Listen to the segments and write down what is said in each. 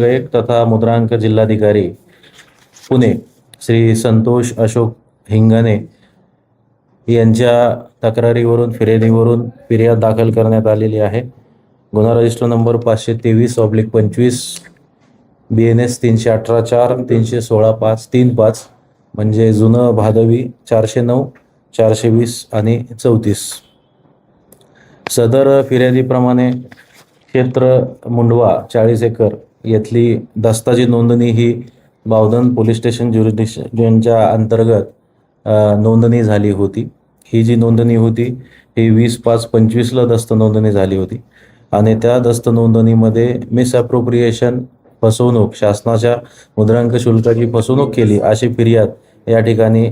गायक तथा मुद्रांक जिल्हाधिकारी पुणे श्री संतोष अशोक हिंगणे यांच्या तक्रारीवरून फिर्यादीवरून फिर्याद दाखल करण्यात आलेली आहे. गुन्हा रजिस्टर नंबर पाचशे तेवीस ऑब्लिक पंचवीस बी एन एस तीनशे अठरा चार तीनशे सोळा पाच तीन पाच म्हणजे जुनं भादवी चारशे नऊ चारशे वीस आणि चौतीस. सदर फिर्यादीप्रमाणे क्षेत्र मुंडवा चाळीस एकर येथली दस्ताची नोंदणी ही बावधन पोलीस स्टेशन ज्युरिडिक्शनच्या अंतर्गत नोंदणी झाली होती. ही जी नोंदणी होती ही वीस पाच पंचवीसला दस्त नोंदणी झाली होती. आणि त्या दस्त नोंदणीमध्ये मिसअप्रोप्रिएशन फसवणूक शासनाच्या मुद्रांक शुल्काची फसवणूक केली अशी फिर्याद या ठिकाणी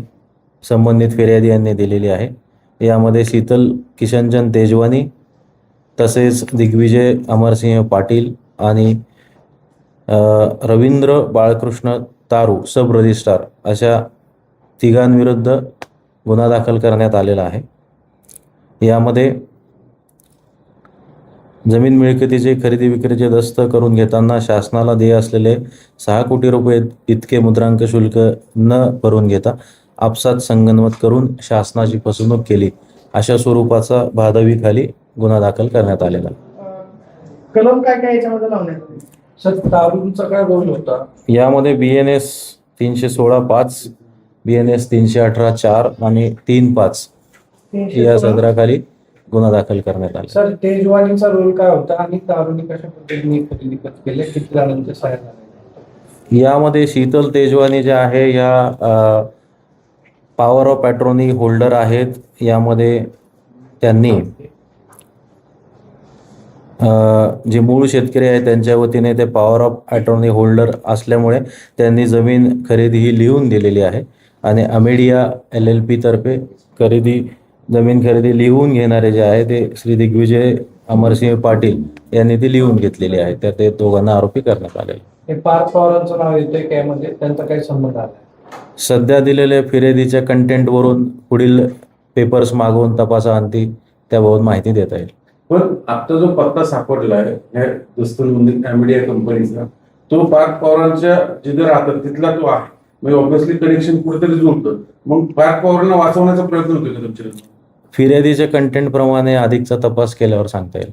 संबंधित फिर्यादी यांनी दिलेली आहे. यामध्ये शीतल किशनचंद तेजवानी तसेच दिग्विजय अमरसिंह पाटील आणि रवींद्र बाळकृष्ण तारू सब रजिस्ट्रार अशा तिघांविरुद्ध गुन्हा दाखल करण्यात आलेला आहे. यामध्ये जमीन मिळकतीचे खरेदी विक्रीचे दस्त करून घेताना शासनाला देय असलेले सहा कोटी रुपये इतके मुद्रांक शुल्क न भरून घेता आपसात संगनमत करून शासनाची फसवणूक केली. अशा स्वरूपाचा भादवीखाली गुन्हा दाखल करण्यात आलेला कलम काय काय याच्यामध्ये लावण्यात सर दारूंचा काय रोल होता? यामध्ये बी एन एस तीनशे सोळा पाच बी एन एस तीनशे अठरा चार आणि तीन पाच या. सदराखाली गुन्हा दाखल करण्यात आला. सर तेजवानीचा रोल काय होता आणि दारूनी कशा पद्धतीने खरेदी केले? किती यामध्ये शीतल तेजवानी जे आहे या पॉवर ऑफ पॅट्रोनी होल्डर आहेत. यामध्ये त्यांनी जे मूळ शेतकरी आहेत त्यांच्या वतीने ते पॉवर ऑफ अटॉर्नी होल्डर असल्यामुळे त्यांनी जमीन खरेदी ही लिहून दिलेली आहे. आणि अमेडिया एल एल पीतर्फे खरेदी जमीन खरेदी लिहून घेणारे जे आहे ते श्री दिग्विजय अमरसिंह पाटील यांनी ती लिहून घेतलेली आहे. तर ते दोघांना आरोपी करण्यात आले. पार्थ पवारांचं नाव येतंय काय? मध्ये त्यांचा काही संबंध आला सध्या दिलेल्या फिर्यादीच्या कंटेंटवरून पुढील पेपर्स मागवून तपासाअंती त्याबाबत माहिती देता येईल. पण आता जो पत्ता सापडला आहे ह्या दस्तनोंदित मीडिया कंपनीचा तो पार्थ पवारांच्या जिथे राहतात तिथला तो आहे. म्हणजे ऑब्व्हियसली कनेक्शन कुठेतरी जुळतं. मग पार्थ पवारांना वाचवण्याचा प्रयत्न होतोय का तुमच्या फिर्यादीच्या कंटेंट प्रमाणे अधिकचा तपास केल्यावर सांगता येईल.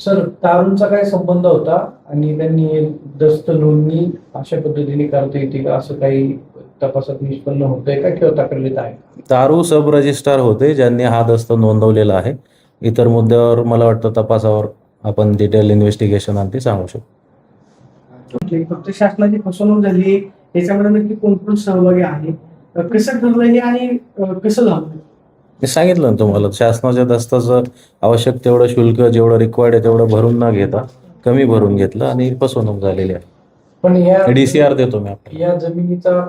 सर दारूंचा काय संबंध होता आणि त्यांनी दस्त नोंदणी अशा पद्धतीने करता येते का? असं काही तपासात निष्पन्न होतंय का किंवा तक्रारीत आहे? तारू सब रजिस्ट्रार होते ज्यांनी हा दस्त नोंदवलेला आहे. इतर मुद्द्यावर मला वाटतं तपासावर आपण डिटेल इन्व्हेस्टिगेशन अंती सांगू शकतो कुठली फक्त शासनाची फसवणूक झाली याच्यामध्ये नक्की कोण कोण सहभागी आहे? कसं हे आणि कसं झालं? मी सांगितलं ना तुम्हाला शासनाच्या दस्ताचं आवश्यक तेवढं शुल्क जेवढं रिक्वायर्ड आहे तेवढं भरून न घेता कमी भरून घेतलं आणि फसवणूक झालेली आहे. पण या डीसीआर देतो मी आपल्याला. या जमिनीचा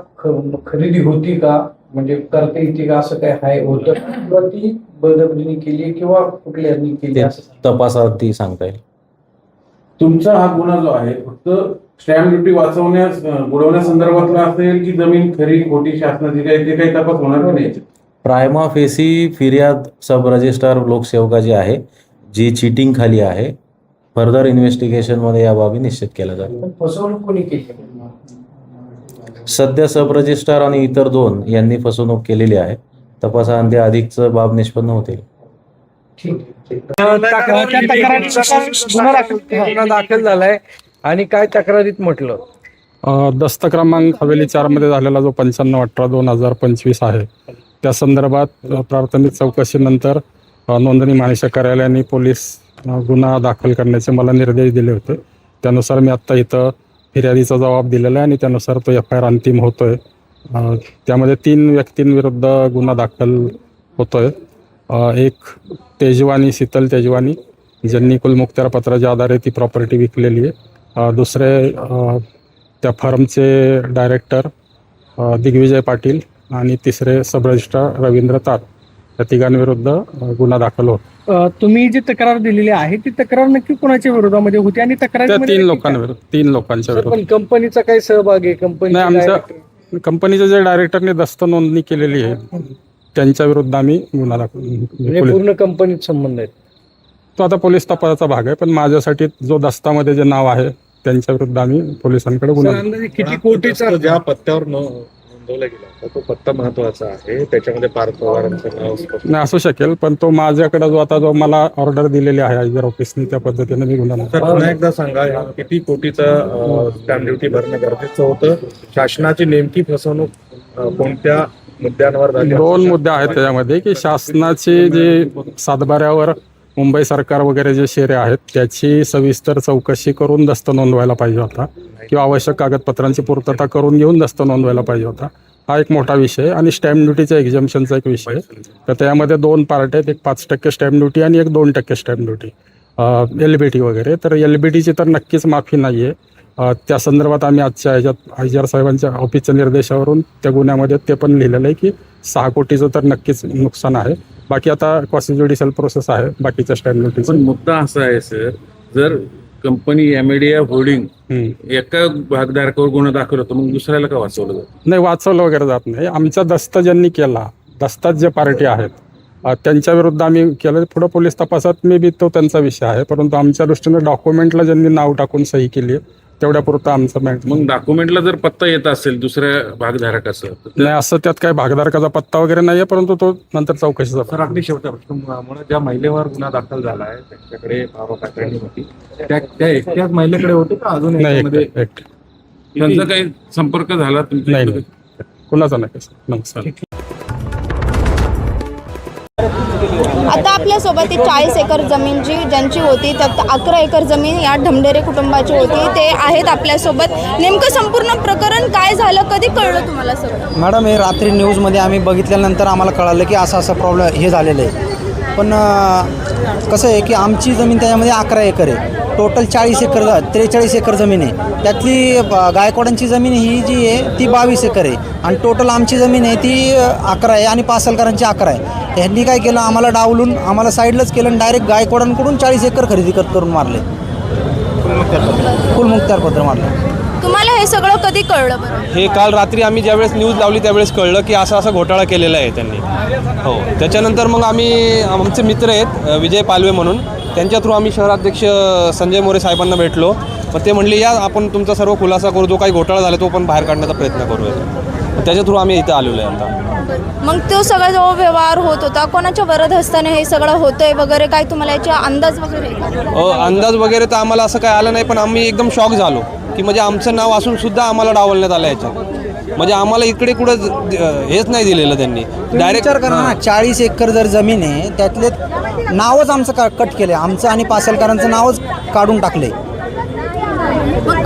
खरेदी होती का? म्हणजे करता येते का? असं काय आहे होतं? का? किंवा ती बळजबरीने केली किंवा कुठल्यानी केली ते असं? तपासाअंती सांगता येईल. तुमचा हा गुन्हा जो आहे फक्त स्टॅम्प ड्युटी वाचवण्यास बुडवण्यासंदर्भातला असेल की जमीन खरी खोटी शासनाची काही ते काही तपास होणार की नाही? प्रायमा फेसी फिर्याद सब रजिस्ट्रार लोकसेवकाची आहे जी चिटिंग खाली आहे फर्दर इन्व्हेस्टिगेशनमध्ये या बाबी निश्चित केल्या पण फसवणूक कोणी केली सध्या सब रजिस्ट्रार आणि इतर दोन यांनी फसवणूक केलेली आहे. तपासाअंती अधिकचं बाब निष्पन्न होतील. ठीक आहे. गुन्हा दाखल झालाय आणि काय तक्रारीत म्हटलं? अ, दस्त क्रमांक हवेली चारमध्ये झालेला जो पंच्याण्णव अठरा दोन हजार पंचवीस आहे त्या संदर्भात अ, प्राथमिक चौकशीनंतर अ, नोंदणी महानिशा कार्यालयाने पोलीस अ, गुन्हा दाखल करण्याचे मला निर्देश दिले होते. त्यानुसार मी आत्ता इथं फिर्यादीचा जबाब दिलेला आहे आणि त्यानुसार तो एफ आय आर अंतिम होतोय. अ, त्यामध्ये तीन व्यक्तींविरुद्ध गुन्हा दाखल होतोय. अ, एक तेजवानी शीतल तेजवानी ज्यांनी कुलमुक्त्यार पत्राच्या आधारे ती प्रॉपर्टी विकलेली आहे. अ, दुसरे अ, त्या फर्मचे डायरेक्टर अ, दिग्विजय पाटील आणि तिसरे सब रजिस्ट्रार रवींद्र तार या तिघांविरुद्ध अ, गुन्हा दाखल होतो. अ, तुम्ही जी तक्रार दिलेली आहे ती तक्रार नक्की कोणाच्या विरोधामध्ये होती आणि त्या तक्रार तीन लोकांविरुद्ध तीन लोकांच्या विरुद्ध. पण कंपनीचा काय सहभाग आहे कंपनी नाही कंपनीच्या जे डायरेक्टरने दस्त नोंदणी केलेली आहे त्यांच्या विरुद्ध आम्ही गुन्हा दाखल म्हणजे पोलीस- पूर्ण कंपनीत संबंध आहेत. तो आता पोलीस तपासाचा भाग आहे पण माझ्यासाठी जो दस्तामध्ये जे नाव आहे त्यांच्या विरुद्ध आम्ही पोलिसांकडे गुन्हा अंदाजे किती कोटीचा ज्या पत्त्यावर नो- नोंदवला गेला होता. तो पत्ता महत्त्वाचा आहे. त्याच्यामध्ये पार्थ पवारांचं नाव स्पष्ट नाही असू शकेल पण तो माझ्याकडे जो आता जो मला ऑर्डर दिलेली आहे आयजर ऑफिसने त्या पद्धतीने मी गुन्हा नोंदवला. तर पुन्हा एकदा सांगा ह्या किती कोटीचा स्टॅम्प ड्युटी भरणं गरजेचं होतं? शासनाची नेमकी फसवणूक अं, कोणत्या मुद्द्यांवर झाली? दोन मुद्दे आहेत त्याच्यामध्ये की शासनाचे जे सातबाऱ्यावर मुंबई सरकार वगैरे जे शेरे आहेत त्याची सविस्तर चौकशी करून दस्त नोंदवायला पाहिजे होता. किंवा आवश्यक कागदपत्रांची पूर्तता करून घेऊन दस्त नोंदवायला पाहिजे होता. हा एक मोठा विषय आणि स्टॅम्प ड्युटीचा एक्झाम्शनचा एक विषय. तर त्यामध्ये दोन पार्ट आहेत. एक पाच टक्के स्टॅम्प ड्युटी आणि एक दोन टक्के stamp duty L B T वगैरे. तर एल बी टीची तर नक्कीच माफी नाही आहे त्या संदर्भात आम्ही आजच्या ह्याच्यात आयजार साहेबांच्या ऑफिसच्या निर्देशावरून त्या गुन्ह्यामध्ये ते पण लिहिलेलं आहे की सहा कोटीचं तर नक्कीच नुकसान आहे. बाकी आता क्वासी ज्युडिशियल प्रोसेस आहे बाकीच्या स्टॅम्प पण ड्युटीचं मुद्दा असा आहे सर जर कंपनी एमएडिया होल्डिंग. एका भागधारकावर गुन्हा दाखल होतो मग दुसऱ्याला का वाचवलं जातं नाही? वाचवलं वगैरे जात नाही. आमचा दस्त ज्यांनी केला दस्तात जे पार्टी आहेत त्यांच्या विरुद्ध आम्ही केलं. पुढे पोलीस तपासात मे बी तो त्यांचा विषय आहे परंतु आमच्या दृष्टीने डॉक्युमेंटला ज्यांनी नाव टाकून सही केली आहे, तेवढ्या पुरतं आमचं मॅ- मग डॉक्युमेंटला जर पत्ता येत असेल दुसऱ्या भागधारकाचं तर नाही असं त्यात काही भागधारकाचा पत्ता वगैरे नाही आहे परंतु तो नंतर चौकशीचा सर अगदी शेवटचा प्रश्न मु- मुळात ज्या महिलेवर गुन्हा दाखल झाला आहे त्यांच्याकडे होती त्या त्या एकट्याच महिलेकडे होते का अजून नाही याच्यामध्ये? एकटं- एकटं. त्यांचा काही संपर्क झाला तुमच्या नाही इकडे? नाही. कुणाचा नाही नमस्कार. आता आपल्यासोबत ही चाळीस एकर जमीन जी ज्यांची होती त्यात अकरा एकर जमीन या ढमढेरे कुटुंबाची होती ते आहेत आपल्यासोबत. नेमकं संपूर्ण प्रकरण काय झालं? कधी कळलं तुम्हाला सगळं? मॅडम हे रात्री न्यूजमध्ये आम्ही बघितल्यानंतर आम्हाला कळालं की असं असं प्रॉब्लेम हे झालेलं आहे. पण कसं आहे की आमची जमीन त्याच्यामध्ये अकरा एकर आहे. टोटल चाळीस एकर त्रेचाळीस एकर जमीन आहे. त्यातली गायकवाडांची जमीन ही जी आहे ती बावीस एकर आहे. आणि टोटल आमची जमीन आहे ती अकरा आहे आणि पासलकरांची अकरा आहे. ह्यांनी काय केलं? आम्हाला डावलून आम्हाला साईडलाच केलं आणि डायरेक्ट गायकवाडांकडून चाळीस एकर खरेदी कर करून मारले. फुल मुक्त्यारपत्र मारलं. हे सगळं कधी कळलं बरं? हे काल रात्री आम्ही ज्यावेळेस न्यूज लावली त्यावेळेस कळलं की असा असा घोटाळा केलेला आहे त्यांनी. हो. त्याच्यानंतर मग आम्ही आमचे मित्र आहेत विजय पालवे म्हणून. त्यांच्या थ्रू आम्ही शहराध्यक्ष संजय मोरे साहेबांना भेटलो. मग ते म्हणले या आपण तुमचा सर्व खुलासा करू. जो काही घोटाळा झाला तो पण बाहेर काढण्याचा प्रयत्न करूया. त्याच्या थ्रू आम्ही इथं आलेलो आहे आता. मग तो सगळा जो व्यवहार होत होता कोणाच्या वरद हस्ताने हे सगळं होतंय वगैरे? काय तुम्हाला याचा अंदाज वगैरे? अ, अंदाज वगैरे तर आम्हाला असं काय आलं नाही पण आम्ही एकदम शॉक झालो. की म्हणजे आमचं नाव असून सुद्धा आम्हाला डावलण्यात आलं याच्यात. म्हणजे आम्हाला इकडे कुठं हेच नाही दिलेलं त्यांनी. विचार करा ना चाळीस एकर जर जमीन आहे त्यातले नावच आमचं का कट केलं. आमचं आणि पासलकरांचं नावच काढून टाकले.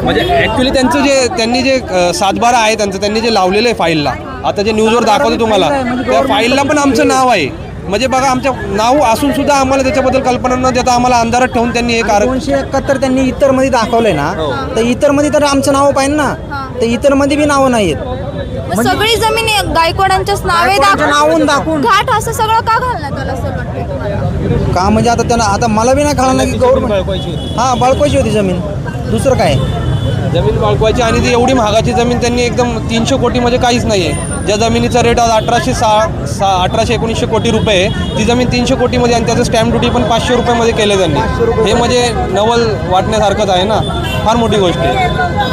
म्हणजे ऍक्च्युली त्यांचं जे त्यांनी जे अ, सातबारा आहे त्यांचं त्यांनी जे लावलेलं आहे फाईलला आता जे न्यूजवर दाखवतो तुम्हाला त्या फाईलला पण आमचं नाव आहे. म्हणजे बघा आमच्या नाव असून सुद्धा आम्हाला त्याच्याबद्दल कल्पना न देता आम्हाला अंधारात ठेवून त्यांनी हे कारण दोनशे एकाहत्तर त्यांनी इतरमध्ये दाखवलंय ना तर इतरमध्ये तर आमचं नाव पाहिजे ना तर इतरमध्ये बी नावं नाही आहेत मग सगळी जमीन हे गायकवाडांच्याच नावे गायकवाडांच्या नावून दाखवून. घाट असं सगळं का घालण्यात आलं असं वाटतं तुम्हाला? का म्हणजे आता त्यांना आता मला बी नाही कळलं की गव्हर्नमेंट हा बाळकोची होती जमीन. दुसरं काय? जमीन बाळगवायची आणि ती एवढी महागाची जमीन त्यांनी एकदम तीनशे कोटी म्हणजे काहीच नाही आहे ज्या जमिनीचा रेट आज अठराशे सहा सा अठराशे एकोणीसशे कोटी रुपये आहे ती जमीन तीनशे कोटीमध्ये आणि त्याचं स्टॅम्प ड्युटी पण पाचशे रुपयामध्ये केलं त्यांनी. हे म्हणजे नवल वाटण्यासारखंच आहे ना. फार मोठी गोष्ट आहे.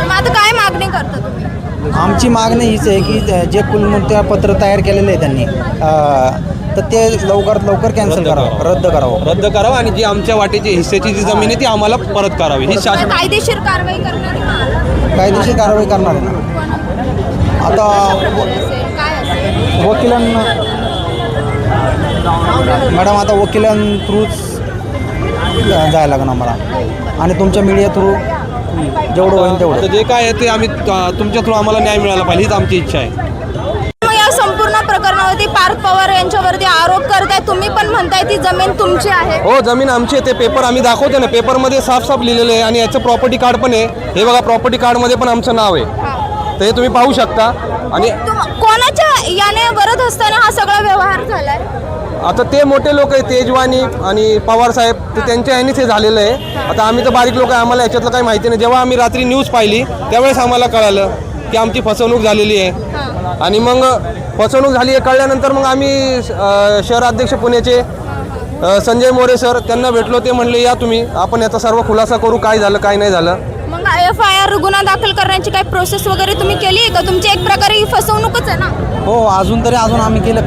आता काय मागणी करता आमची मागणी हीच आहे की जे कुलमुक्त्या पत्र तयार केलेलं आहे त्यांनी अं, तर ते लवकरात लवकर कॅन्सल रद्द करावं. रद्द करावं. रद्द करावं आणि जी आमच्या वाटेची हिस्सेची जी जमीन आहे ती आम्हाला परत करावी. ही शासन कायदेशीर कारवाई करणारी कायदेशीर कारवाई करणार आहे ना. आता असेल, काय असेल वकिलांना मॅडम आता वकिलां थ्रूच जायला लागणार आम्हाला. आणि तुमच्या मीडिया थ्रू जेवढं होईल आता तेवढं जे काय आहे ते आम्ही अं, तुमच्या थ्रू आम्हाला न्याय मिळाला पाहिजे हीच आमची इच्छा आहे. मग या संपूर्ण प्रकरणावरती पार्थ पवार यांच्यावरती आरोप करताय तुम्ही पण म्हणताय ती जमीन तुमची आहे. हो जमीन आमची आहे ते पेपर आम्ही दाखवतो ना पेपरमध्ये साफ साफ लिहिलेलं आहे आणि याचं प्रॉपर्टी कार्ड पण आहे. हे बघा प्रॉपर्टी कार्डमध्ये पण आमचं नाव आहे. तर हे तुम्ही पाहू शकता. आणि तुम- कोणाच्या याने वरद असताना हा सगळा व्यवहार झालाय? आता ते मोठे लोक आहे तेजवानी आणि पवार साहेब ते त्यांच्या ह्यानीच हे झालेलं आहे. आता आम्ही तर बारीक लोक आहे आम्हाला याच्यातलं काही माहिती नाही. जेव्हा आम्ही रात्री न्यूज पाहिली त्यावेळेस आम्हाला कळालं की आमची फसवणूक झालेली आहे. आणि मग फसवणूक झाली आहे कळल्यानंतर मग आम्ही शहराध्यक्ष पुण्याचे संजय मोरे सर त्यांना भेटलो ते म्हणले या तुम्ही आपण याचा सर्व खुलासा करू काय झालं काय नाही झालं. मग एफ आय आर गुन्हा दाखल करण्याची काही प्रोसेस वगैरे तुम्ही केली आहे का? तुमची एक प्रकारे ही फसवणूकच आहे ना? हो अजून तरी अजून आम्ही केलं.